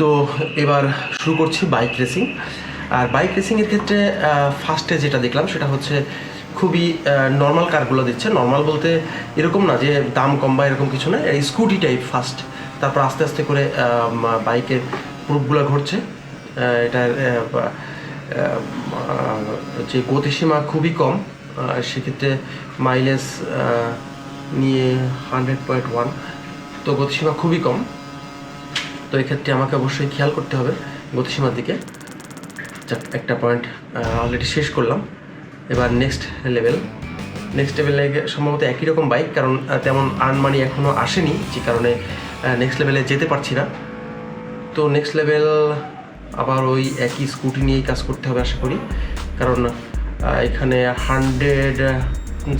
তো এবার শুরু করছি বাইক রেসিং আর বাইক রেসিংয়ের ক্ষেত্রে ফার্স্টে যেটা দেখলাম সেটা হচ্ছে খুবই নর্মাল কারগুলো দিচ্ছে। নর্মাল বলতে এরকম না যে দাম কম বা এরকম কিছু না, এই স্কুটি টাইপ ফার্স্ট তারপর আস্তে আস্তে করে বাইকের প্রুফগুলো ঘটছে। এটার যে গতিসীমা খুবই কম। সেক্ষেত্রে মাইলেজ নিয়ে হান্ড্রেড পয়েন্ট ওয়ান তো গতিসীমা খুবই কম। তো এক্ষেত্রে আমাকে অবশ্যই খেয়াল করতে হবে গতিসীমার দিকে। একটা পয়েন্ট অলরেডি শেষ করলাম। এবার নেক্সট লেভেল নেক্সট লেভেলে সম্ভবত একই রকম বাইক কারণ তেমন আর্ন মানি এখনও আসেনি, যে কারণে নেক্সট লেভেলে যেতে পারছি না। তো নেক্সট লেভেল আবার ওই একই স্কুটি নিয়েই কাজ করতে হবে আশা করি। কারণ এখানে hundred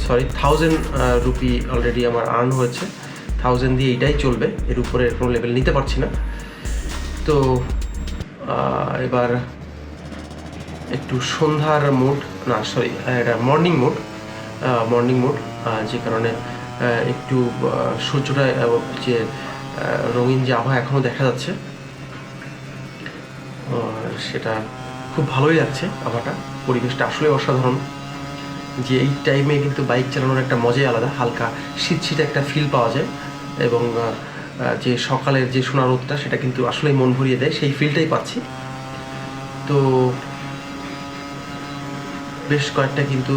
sorry thousand rupee already আমার আর্ন হয়েছে। থাউজেন্ড দিয়ে এটাই চলবে। এর উপরে কোনো লেভেল নিতে পারছি না। তো এবার একটু সন্ধ্যার মুড না সরি এটা মর্নিং মুড মর্নিং মুড যে কারণে একটু সূর্যটা যে রঙিন যে আবহাওয়া এখনও দেখা যাচ্ছে সেটা খুব ভালোই লাগছে আবহাওয়াটা পরিবেশটা আসলে অসাধারণ। যে এই টাইমে কিন্তু বাইক চালানোর একটা মজাই আলাদা। হালকা শীত শীত একটা ফিল পাওয়া যায়। এবং যে সকালের যে সোনার রোদটা সেটা কিন্তু আসলেই মন ভরিয়ে দেয়, সেই ফিলটাই পাচ্ছি। তো বেশ কয়েকটা কিন্তু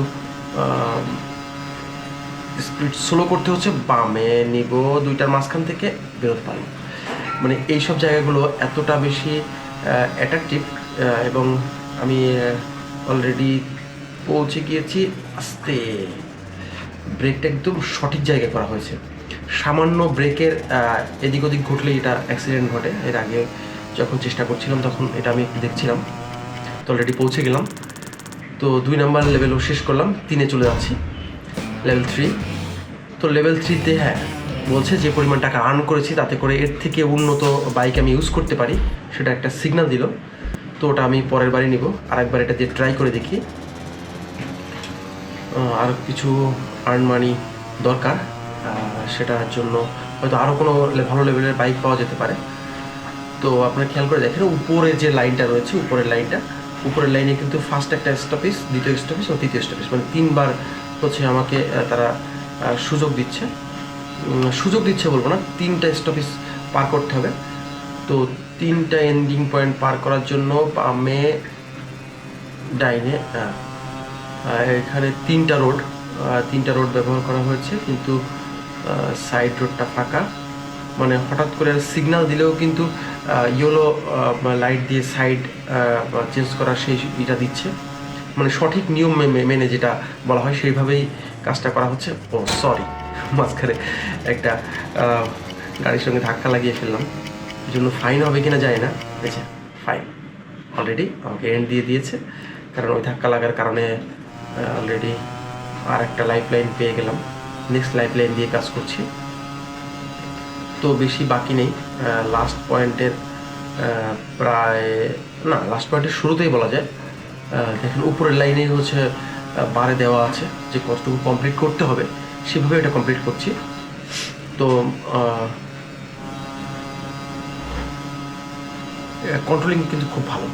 স্পিড স্লো করতে হচ্ছে, বামে নিব, দুইটার মাঝখান থেকে বেরোতে পারব। মানে এই সব জায়গাগুলো এতটা বেশি অ্যাট্রাকটিভ এবং আমি অলরেডি পৌঁছে গিয়েছি, আস্তে। ব্রেকটা একদম সঠিক জায়গায় করা হয়েছে। সামান্য ব্রেকের এদিক ওদিক ঘটলেই এটা অ্যাক্সিডেন্ট ঘটে। এর আগে যখন চেষ্টা করছিলাম, তখন এটা আমি একটু দেখছিলাম। তো অলরেডি পৌঁছে গেলাম। তো দুই নাম্বার লেভেলও শেষ করলাম। তিনে চলে যাচ্ছি। লেভেল থ্রি তো লেভেল থ্রিতে হ্যাঁ বলছে যে পরিমাণ টাকা আর্ন করেছি, তাতে করে এর থেকে উন্নত বাইক আমি ইউজ করতে পারি। সেটা একটা সিগন্যাল দিল। তো ওটা আমি পরের বারই নিব। আরেকবার এটা দিয়ে ট্রাই করে দেখি। আর কিছু আর্ন মানি দরকার। সেটার জন্য হয়তো আরও কোনো ভালো লেভেলের বাইক পাওয়া যেতে পারে। তো আপনারা খেয়াল করে দেখেন উপরে যে লাইনটা রয়েছে, উপরের লাইনটা উপরের লাইনে কিন্তু ফার্স্ট একটা স্টপেজ দ্বিতীয় স্টপেজ ও তৃতীয় স্টপেজ মানে তিনবার হচ্ছে আমাকে তারা সুযোগ দিচ্ছে। সুযোগ দিচ্ছে বলব না, তিনটা স্টপেজ পার করতে হবে। তো তিনটা এন্ডিং পয়েন্ট পার করার জন্য বামে ডাইনে এখানে তিনটা রোড তিনটা রোড ব্যবহার করা হয়েছে। কিন্তু সাইড রোডটা ফাঁকা। মানে হঠাৎ করে সিগনাল দিলেও কিন্তু ইয়েলো লাইট দিয়ে সাইড চেঞ্জ করার সেই এটা দিচ্ছে। মানে সঠিক নিয়ম মেনে যেটা বলা হয় সেইভাবেই কাজটা করা হচ্ছে। ও সরি মাঝখানে একটা গাড়ির সঙ্গে ধাক্কা লাগিয়ে ফেললাম। এই জন্য ফাইন হবে কিনা যায় না। আচ্ছা ফাইন অলরেডি আমাকে এন্ড দিয়ে দিয়েছে। কারণ ওই ধাক্কা লাগার কারণে অলরেডি আর একটা লাইফ লাইন পেয়ে গেলাম। নেক্সট লাইফ লাইন দিয়ে কাজ করছি। তো বেশি বাকি নেই। লাস্ট পয়েন্টের প্রায়, না লাস্ট পয়েন্টের শুরুতেই বলা যায়। দেখেন, উপরের লাইনে হচ্ছে বারে দেওয়া আছে যে কতটুকু কমপ্লিট করতে হবে। সেভাবে এটা কমপ্লিট করছি। তো কন্ট্রোলিং কিন্তু খুব ভালো।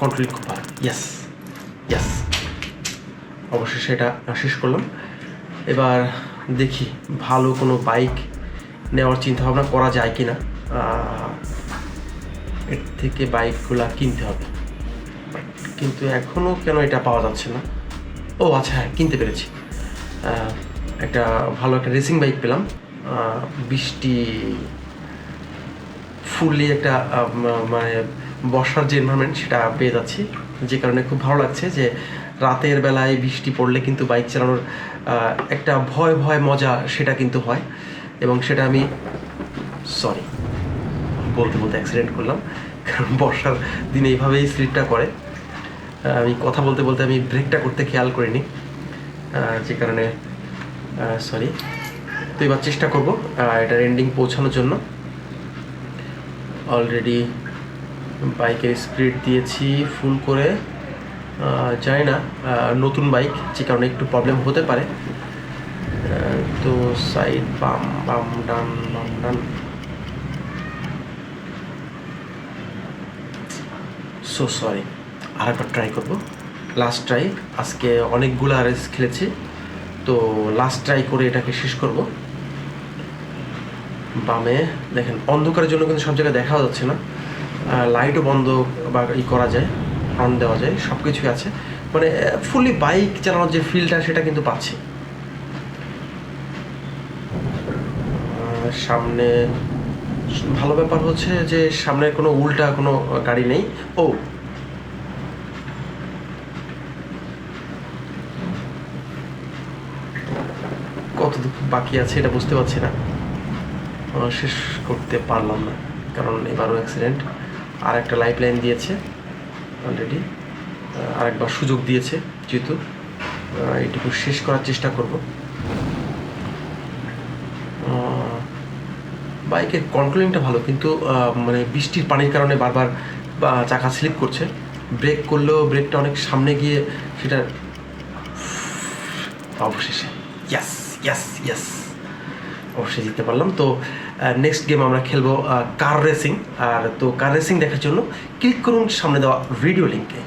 কন্ট্রোলিং খুব ভালো। ইয়াস ইয়াস অবশ্যই সেটা শেষ করলাম। এবার দেখি ভালো কোনো বাইক নেওয়ার চিন্তা ভাবনা করা যায় কি না এর থেকে বাইকগুলা কিনতে হবে। কিন্তু এখনও কেন এটা পাওয়া যাচ্ছে না? ও আচ্ছা হ্যাঁ কিনতে পেরেছি। একটা ভালো একটা রেসিং বাইক পেলাম। বৃষ্টি ফুললি একটা মানে বর্ষার যে এনভায়রনমেন্ট সেটা পেয়ে যাচ্ছি। যে কারণে খুব ভালো লাগছে যে রাতের বেলায় বৃষ্টি পড়লে কিন্তু বাইক চালানোর একটা ভয় ভয় মজা সেটা কিন্তু হয়। এবং সেটা আমি সরি বলতে বলতে অ্যাক্সিডেন্ট করলাম। কারণ বর্ষার দিনে এইভাবেই স্লিপটা করে। আমি কথা বলতে বলতে আমি ব্রেকটা করতে খেয়াল করিনি। যে কারণে সরি তো এবার চেষ্টা করব এটার এন্ডিং পৌঁছানোর জন্য। অলরেডি বাইকের স্পিড দিয়েছি ফুল করে। জানি না নতুন বাইক যে কারণে একটু প্রবলেম হতে পারে। তো সাইড বাম বাম, ডান বাম, ডান। সো সরি আর আরেকবার ট্রাই করব। লাস্ট ট্রাই আজকে অনেকগুলো রেস খেলেছি। তো লাস্ট ট্রাই করে এটাকে শেষ করব। বামে, দেখেন, অন্ধকারের জন্য কিন্তু সব জায়গায় দেখাও যাচ্ছে না। লাইটও বন্ধ বা ই করা যায়। অন দেওয়া যায় সব কিছুই আছে। মানে ফুলি বাইক চালানোর যে ফিলটা সেটা কিন্তু পাচ্ছি। সামনে, ভালো ব্যাপার হচ্ছে যে, সামনে কোনো উল্টা কোনো গাড়ি নেই। ও, কত বাকি আছে এটা বুঝতে পারছি না। শেষ করতে পারলাম না, কারণ এবারও অ্যাক্সিডেন্ট আর একটা লাইফ লাইন দিয়েছে। অলরেডি আরেকবার সুযোগ দিয়েছে যেহেতু এটুকু শেষ করার চেষ্টা করব। বাইকের কন্ট্রোলিংটা ভালো, কিন্তু মানে বৃষ্টির পানির কারণে বারবার চাকা স্লিপ করছে। ব্রেক করলেও ব্রেকটা অনেক সামনে গিয়ে সেটা অবশেষে ইয়াস ইয়াস ইয়াস অবশ্যই জিততে পারলাম। তো নেক্সট গেম আমরা খেলব কার রেসিং আর তো কার রেসিং দেখার জন্য ক্লিক করুন সামনে দেওয়া ভিডিও লিঙ্কে